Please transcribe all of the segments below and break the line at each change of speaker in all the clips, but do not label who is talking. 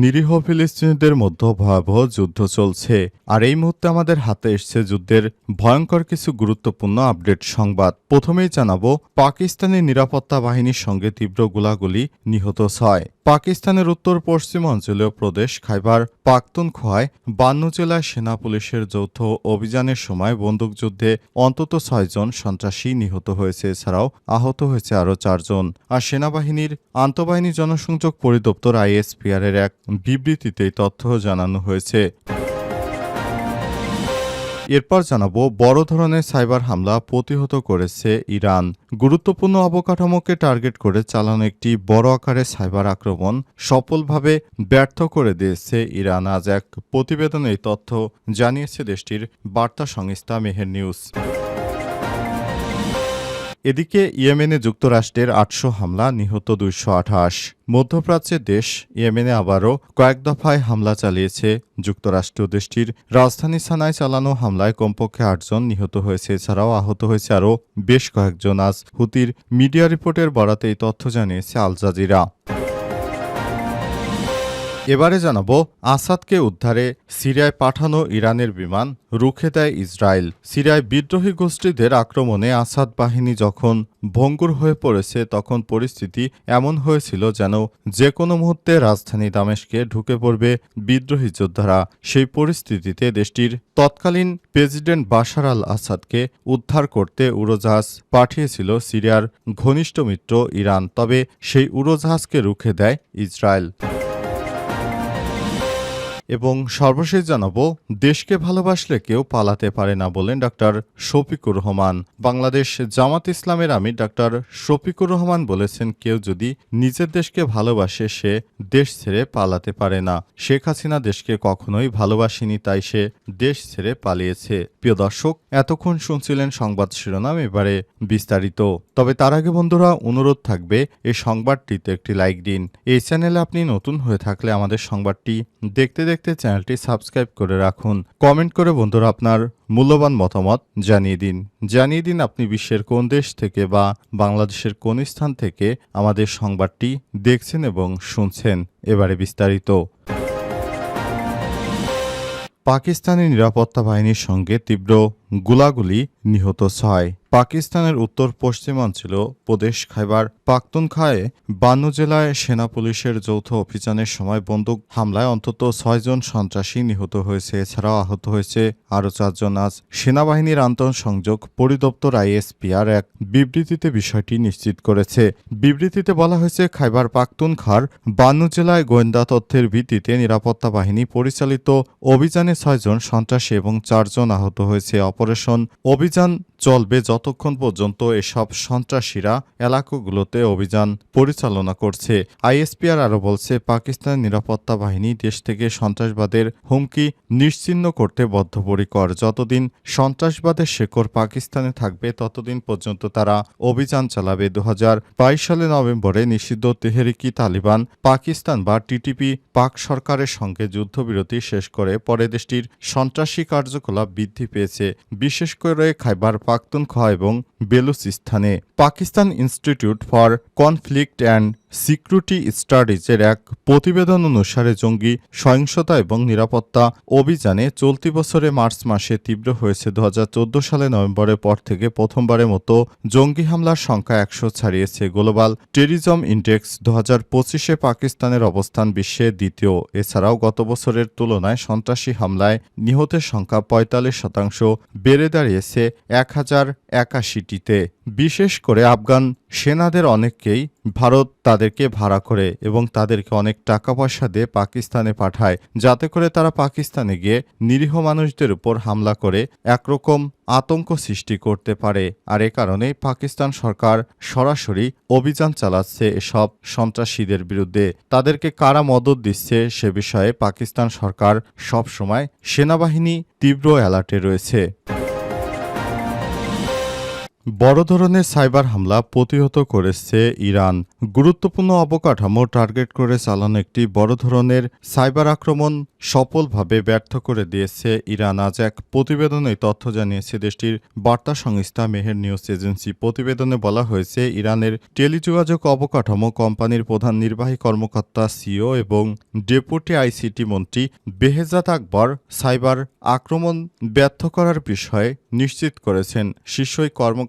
নিরীহ ফিলিস্তিনিদের মধ্যে ভয়াবহ যুদ্ধ চলছে। আর এই মুহূর্তে আমাদের হাতে এসছে যুদ্ধের ভয়ঙ্কর কিছু গুরুত্বপূর্ণ আপডেট সংবাদ। প্রথমেই জানাব, পাকিস্তানি নিরাপত্তা বাহিনীর সঙ্গে তীব্র গোলাগুলি নিহত ছয়। পাকিস্তানের উত্তর পশ্চিম অঞ্চলীয় প্রদেশ খাইবার পাখতুনখোয়ায় বান্ন জেলায় সেনা পুলিশের যৌথ অভিযানের সময় বন্দুকযুদ্ধে অন্তত ছয়জন সন্ত্রাসী নিহত হয়েছে। এছাড়াও আহত হয়েছে আরও চারজন আর সেনাবাহিনীর আন্তঃবাহিনী জনসংযোগ পরিদপ্তর আইএসপিআর এর এক বিবৃতিতে তথ্য জানানো হয়েছে। এরপর জানাব, বড় ধরনের সাইবার হামলা প্রতিহত করেছে ইরান। গুরুত্বপূর্ণ অবকাঠামোকে টার্গেট করে চালানো একটি বড় আকারের সাইবার আক্রমণ সফলভাবে ব্যর্থ করে দিয়েছে ইরান। আজ এক প্রতিবেদনে তথ্য জানিয়েছে দেশটির বার্তা সংস্থা মেহের নিউজ। এদিকে ইয়েমেনে যুক্তরাষ্ট্রের আটশো হামলা, নিহত দুইশো আঠাশ। মধ্যপ্রাচ্যের দেশ ইয়েমেনে আবারও কয়েক দফায় হামলা চালিয়েছে। যুক্তরাষ্ট্র দেশটির রাজধানী সানায় চালানো হামলায় কমপক্ষে আটজন নিহত হয়েছে। এছাড়াও আহত হয়েছে আরও বেশ কয়েকজন। আজ হুতির মিডিয়া রিপোর্টের বরাতে এই তথ্য জানিয়েছে আল জাজিরা। এবারে জানাব আসাদকে উদ্ধারে সিরিয়ায় পাঠানো ইরানের বিমান রুখে দেয় ইসরায়েল। সিরিয়ায় বিদ্রোহী গোষ্ঠীদের আক্রমণে আসাদ বাহিনী যখন ভঙ্গুর হয়ে পড়েছে, তখন পরিস্থিতি এমন হয়েছিল যেন যে কোনো মুহূর্তে রাজধানী দামেশকে ঢুকে পড়বে বিদ্রোহী যোদ্ধারা। সেই পরিস্থিতিতে দেশটির তৎকালীন প্রেসিডেন্ট বাশার আল আসাদকে উদ্ধার করতে উড়োজাহাজ পাঠিয়েছিল সিরিয়ার ঘনিষ্ঠ মিত্র ইরান, তবে সেই উড়োজাহাজকে রুখে দেয় ইসরায়েল। এবং সর্বশেষ জানাব, দেশকে ভালোবাসলে কেউ পালাতে পারে না বলেন ডাক্তার শফিকুর রহমান। বাংলাদেশ জামাত ইসলামের আমির ডাক্তার শফিকুর রহমান বলেছেন, কেউ যদি নিজের দেশকে ভালোবাসে, সে দেশ ছেড়ে পালাতে পারে না। শেখ হাসিনা দেশকে কখনোই ভালোবাসেনি, তাই সে দেশ ছেড়ে পালিয়েছে। প্রিয় দর্শক, এতক্ষণ শুনছিলেন সংবাদ শিরোনাম, এবারে বিস্তারিত। তবে তার আগে বন্ধুরা, অনুরোধ থাকবে, এই সংবাদটিতে একটি লাইক দিন। এই চ্যানেলে আপনি নতুন হয়ে থাকলে আমাদের সংবাদটি দেখতে দেখতে চ্যানেলটি সাবস্ক্রাইব করে রাখুন। কমেন্ট করে বন্ধুরা আপনার মূল্যবান মতামত জানিয়ে দিন। জানিয়ে দিন আপনি বিশ্বের কোন দেশ থেকে বা বাংলাদেশের কোন স্থান থেকে আমাদের সংবাদটি দেখছেন এবং শুনছেন। এবারে বিস্তারিত। পাকিস্তানি নিরাপত্তা বাহিনীর সঙ্গে তীব্র গোলাগুলি নিহত ছয়। পাকিস্তানের উত্তর পশ্চিমাঞ্চল প্রদেশ খাইবার পাখতুনখায়ে বান্ন জেলায় সেনা পুলিশের যৌথ অভিযানের সময় বন্দুক হামলায় অন্তত ছয়জন সন্ত্রাসী নিহত হয়েছে। এছাড়াও আহত হয়েছে আরও চারজন আজ সেনাবাহিনীর আন্তঃসংযোগ পরিদপ্তর আইএসপিআর এক বিবৃতিতে বিষয়টি নিশ্চিত করেছে। বিবৃতিতে বলা হয়েছে, খাইবার পাখতুনখার বান্ন জেলায় গোয়েন্দা তথ্যের ভিত্তিতে নিরাপত্তা বাহিনী পরিচালিত অভিযানে ছয়জন সন্ত্রাসী এবং চারজন আহত হয়েছে। অপারেশন অভিযান চলবে যতক্ষণ পর্যন্ত এসব সন্ত্রাসীরা এলাকাগুলোতে অভিযান পরিচালনা করছে। আইএসপিআর আরও বলছে পাকিস্তান নিরাপত্তা বাহিনী দেশ থেকে সন্ত্রাসবাদের হুমকি নিশ্চিহ্ন করতে বদ্ধপরিকর। যতদিন সন্ত্রাসবাদের শেকড় পাকিস্তানে থাকবে, ততদিন পর্যন্ত তারা অভিযান চালাবে। দু হাজার বাইশ সালে নভেম্বরে নিষিদ্ধ তেহরিকি তালিবান পাকিস্তান বা টিটিপি পাক সরকারের সঙ্গে যুদ্ধবিরতি শেষ করে পরে দেশটির সন্ত্রাসী কার্যকলাপ বৃদ্ধি পেয়েছে। বিশেষ করে খাইবার পাখতুনখোয়া এবং বেলুচিস্তানে Pakistan institute for conflict and security স্টাডিজের এক প্রতিবেদন অনুসারে জঙ্গি সহিংসতা এবং নিরাপত্তা অভিযানে চলতি বছরে মার্চ মাসে তীব্র হয়েছে। দু হাজার চোদ্দ সালে নভেম্বরের পর থেকে প্রথমবারের মতো জঙ্গি হামলার সংখ্যা একশো ছাড়িয়েছে। গ্লোবাল টেরিজম ইন্ডেক্স দু হাজার পঁচিশে পাকিস্তানের অবস্থান বিশ্বে দ্বিতীয়। এছাড়াও গত বছরের তুলনায় সন্ত্রাসী হামলায় নিহতের সংখ্যা পঁয়তাল্লিশ শতাংশ বেড়ে দাঁড়িয়েছে এক হাজার একাশিটিতে। বিশেষ করে আফগান সেনাদের অনেককেই ভারত তাদেরকে ভাড়া করে এবং তাদেরকে অনেক টাকা পয়সা দিয়ে পাকিস্তানে পাঠায়, যাতে করে তারা পাকিস্তানে গিয়ে নিরীহ মানুষদের উপর হামলা করে একরকম আতঙ্ক সৃষ্টি করতে পারে। আর এ কারণে পাকিস্তান সরকার সরাসরি অভিযান চালাচ্ছে এসব সন্ত্রাসীদের বিরুদ্ধে। তাদেরকে কারা মদত দিচ্ছে সে বিষয়ে পাকিস্তান সরকার সবসময় সেনাবাহিনী তীব্র অ্যালার্টে রয়েছে। বড় ধরনের সাইবার হামলা প্রতিহত করেছে ইরান। গুরুত্বপূর্ণ অবকাঠামো টার্গেট করে চালানো একটি বড় ধরনের সাইবার আক্রমণ সফলভাবে ব্যর্থ করে দিয়েছে ইরান। আজ এক প্রতিবেদনে তথ্য জানিয়েছে দেশটির বার্তা সংস্থা মেহের নিউজ এজেন্সি। প্রতিবেদনে বলা হয়েছে, ইরানের টেলিযোগাযোগ অবকাঠামো কোম্পানির প্রধান নির্বাহী কর্মকর্তা, সিও এবং ডেপুটি আইসিটি মন্ত্রী বেহেজাত আকবর সাইবার আক্রমণ ব্যর্থ করার বিষয়ে নিশ্চিত করেছেন।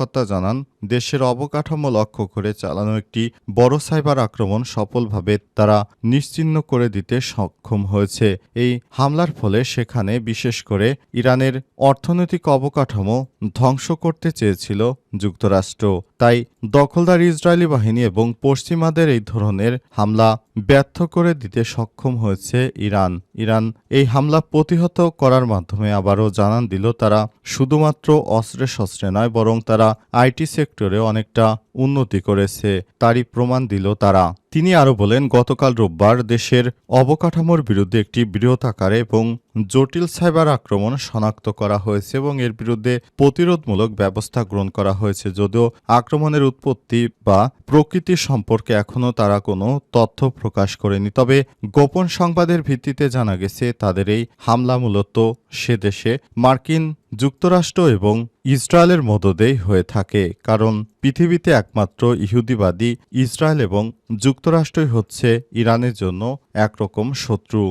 শীর্ষ এই কর্মকর্তা জানান দেশের অবকাঠামো লক্ষ্য করে চালানো একটি বড় সাইবার আক্রমণ সফলভাবে তারা নিশ্চিহ্ন করে দিতে সক্ষম হয়েছে। এই হামলার ফলে সেখানে বিশেষ করে ইরানের অর্থনৈতিক অবকাঠামো ধ্বংস করতে চেয়েছিল যুক্তরাষ্ট্র। তাই দখলদার ইসরায়েলি বাহিনী এবং পশ্চিমাদের এই ধরনের হামলা ব্যর্থ করে দিতে সক্ষম হয়েছে ইরান। ইরান এই হামলা প্রতিহত করার মাধ্যমে আবারও জানান দিল তারা শুধুমাত্র অস্ত্রে শস্ত্রে নয়, বরং তারা আইটি সেক্টরে অনেকটা উন্নতি করেছে, তারই প্রমাণ দিল তারা। তিনি আরও বলেন, গতকাল রোববার দেশের অবকাঠামোর বিরুদ্ধে একটি বৃহৎ আকারে এবং জটিল সাইবার আক্রমণ শনাক্ত করা হয়েছে এবং এর বিরুদ্ধে প্রতিরোধমূলক ব্যবস্থা গ্রহণ করা হয়েছে। যদিও আক্রমণের উৎপত্তি বা প্রকৃতি সম্পর্কে এখনও তারা কোনো তথ্য প্রকাশ করেনি, তবে গোপন সংবাদের ভিত্তিতে জানা গেছে, তাদের এই হামলা মূলত সে দেশে মার্কিন যুক্তরাষ্ট্র এবং ইসরায়েলের মদদেই হয়ে থাকে। কারণ পৃথিবীতে একমাত্র ইহুদিবাদী ইসরায়েল এবং যুক্তরাষ্ট্রই হচ্ছে ইরানের জন্য একরকম শত্রু।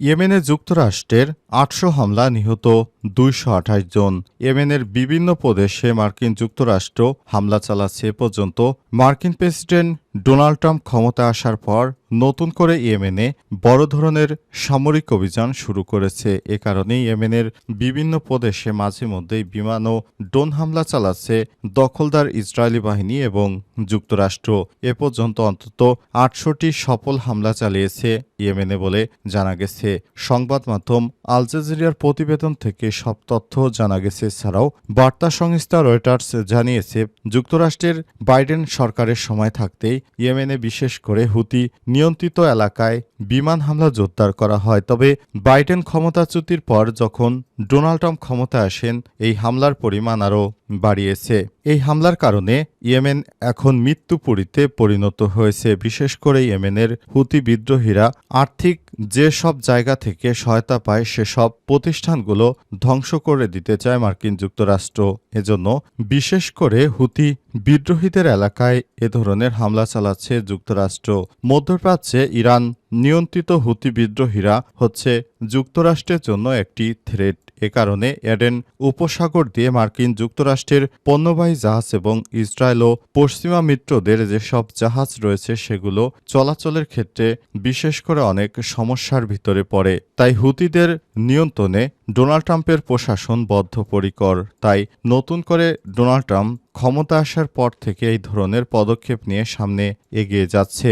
ইয়েমেনে যুক্তরাষ্ট্রের আটশো হামলা নিহত দুইশো আঠাশ জন। ইয়েমেনের বিভিন্ন প্রদেশে মার্কিন যুক্তরাষ্ট্র হামলা চালাচ্ছে এ পর্যন্ত। মার্কিন প্রেসিডেন্ট ডোনাল্ড ট্রাম্প ক্ষমতা আসার পর নতুন করে ইয়েমেনে বড় ধরনের সামরিক অভিযান শুরু করেছে। এ কারণে ইয়েমেনের বিভিন্ন প্রদেশে মাঝে মধ্যেই বিমান ও ড্রোন হামলা চালাচ্ছে দখলদার ইসরায়েলি বাহিনী এবং যুক্তরাষ্ট্র। এ পর্যন্ত অন্তত আটশোটি সফল হামলা চালিয়েছে ইয়েমেনে বলে জানা গেছে। সংবাদ মাধ্যম আল জাজিরিয়ার প্রতিবেদন থেকে সব তথ্য জানা গেছে এছাড়াও বার্তা সংস্থা রয়টার্স জানিয়েছে, যুক্তরাষ্ট্রের বাইডেন সরকারের সময় থাকতেই ইয়েমেনে বিশেষ করে হুতি নিয়ন্ত্রিত এলাকায় বিমান হামলা জোরদার করা হয়। তবে বাইডেন ক্ষমতাচ্যুতির পর যখন ডোনাল্ড ট্রাম্প ক্ষমতায় আসেন, এই হামলার পরিমাণ আরও বাড়িয়েছে। এই হামলার কারণে ইয়েমেন এখন মৃত্যুপুরীতে পরিণত হয়েছে। বিশেষ করে ইয়েমেনের হুতি বিদ্রোহীরা আর্থিক যে সব জায়গা থেকে সহায়তা পায় সেসব প্রতিষ্ঠানগুলো ধ্বংস করে দিতে চায় মার্কিন যুক্তরাষ্ট্র। এজন্য বিশেষ করে হুতি বিদ্রোহীদের এলাকায় এ ধরনের হামলা চালাচ্ছে যুক্তরাষ্ট্র। মধ্যপ্রাচ্যে ইরান নিয়ন্ত্রিত হুতি বিদ্রোহীরা হচ্ছে যুক্তরাষ্ট্রের জন্য একটি থ্রেট। এ কারণে এডেন উপসাগর দিয়ে মার্কিন যুক্তরাষ্ট্রের পণ্যবাহী জাহাজ এবং ইসরায়েল ও পশ্চিমা মিত্রদের যেসব জাহাজ রয়েছে সেগুলো চলাচলের ক্ষেত্রে বিশেষ করে অনেক সমস্যার ভিতরে পড়ে। তাই হুতিদের নিয়ন্ত্রণে ডোনাল্ড ট্রাম্পের প্রশাসন বদ্ধপরিকর, তাই নতুন করে ডোনাল্ড ট্রাম্প ক্ষমতা আসার পর থেকে এই ধরনের পদক্ষেপ নিয়ে সামনে এগিয়ে যাচ্ছে।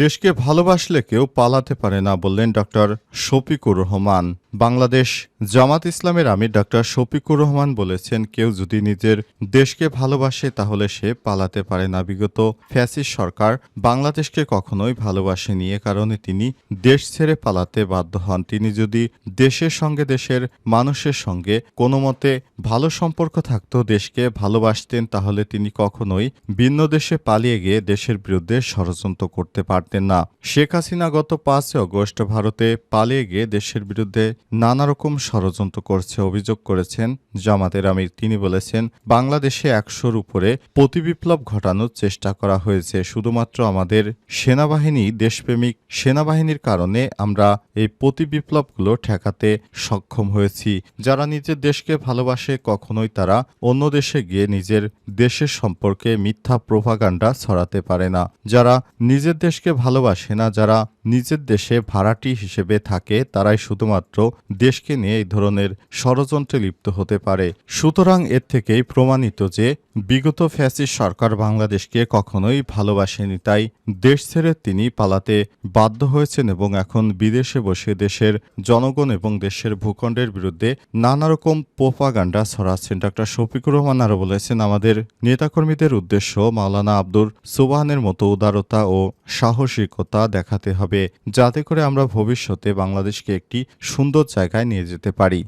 দেশকে ভালোবাসলে কেউ পালাতে পারে না বললেন ডক্টর শফিকুর রহমান। বাংলাদেশ জামাত ইসলামের আমির ডক্টর শফিকুর রহমান বলেছেন, কেউ যদি নিজের দেশকে ভালোবাসে তাহলে সে পালাতে পারে না। বিগত ফ্যাসিস সরকার বাংলাদেশকে কখনোই ভালোবাসে নিয়ে কারণে তিনি দেশ ছেড়ে পালাতে বাধ্য হন। তিনি যদি দেশের সঙ্গে দেশের মানুষের সঙ্গে কোনো মতে ভালো সম্পর্ক থাকত, দেশকে ভালোবাসতেন, তাহলে তিনি কখনোই ভিন্ন দেশে পালিয়ে গিয়ে দেশের বিরুদ্ধে ষড়যন্ত্র করতে পারতেন না। শেখ হাসিনা গত পাঁচই অগস্ট ভারতে পালিয়ে গিয়ে দেশের বিরুদ্ধে নানা রকম ষড়যন্ত্র করছে, অভিযোগ করেছেন জামাতের আমির। তিনি বলেছেন, বাংলাদেশে একশোর উপরে প্রতিবিপ্লব ঘটানোর চেষ্টা করা হয়েছে। শুধুমাত্র আমাদের সেনাবাহিনী, দেশপ্রেমিক সেনাবাহিনীর কারণে আমরা এই প্রতিবিপ্লবগুলো ঠেকাতে সক্ষম হয়েছি। যারা নিজের দেশকে ভালোবাসে, কখনোই তারা অন্য দেশে গিয়ে নিজের দেশের সম্পর্কে মিথ্যা প্রভাগান্ডা ছড়াতে পারে না। যারা নিজের দেশকে ভালোবাসে না, যারা নিজের দেশে ভাড়াটি হিসেবে থাকে, তারাই শুধুমাত্র দেশকে নিয়ে এই ধরনের ষড়যন্ত্রে লিপ্ত হতে পারে। সুতরাং এর থেকেই প্রমাণিত যে, বিগত ফ্যাসিস্ট সরকার বাংলাদেশকে কখনোই ভালোবাসেনি, তাই দেশ ছেড়ে তিনি পালাতে বাধ্য হয়েছেন এবং এখন বিদেশে বসে দেশের জনগণ এবং দেশের ভূখণ্ডের বিরুদ্ধে নানা রকম পোপাগান্ডা ছড়াচ্ছেন। ডক্টর শফিকুর রহমান আরও বলেছেন, আমাদের নেতাকর্মীদের উদ্দেশ্য মাওলানা আব্দুর সুবাহানের মতো উদারতা ও সাহসিকতা দেখাতে হবে। হবে যাতে করে আমরা ভবিষ্যতে বাংলাদেশকে একটি সুন্দর জায়গায় নিয়ে যেতে পারি।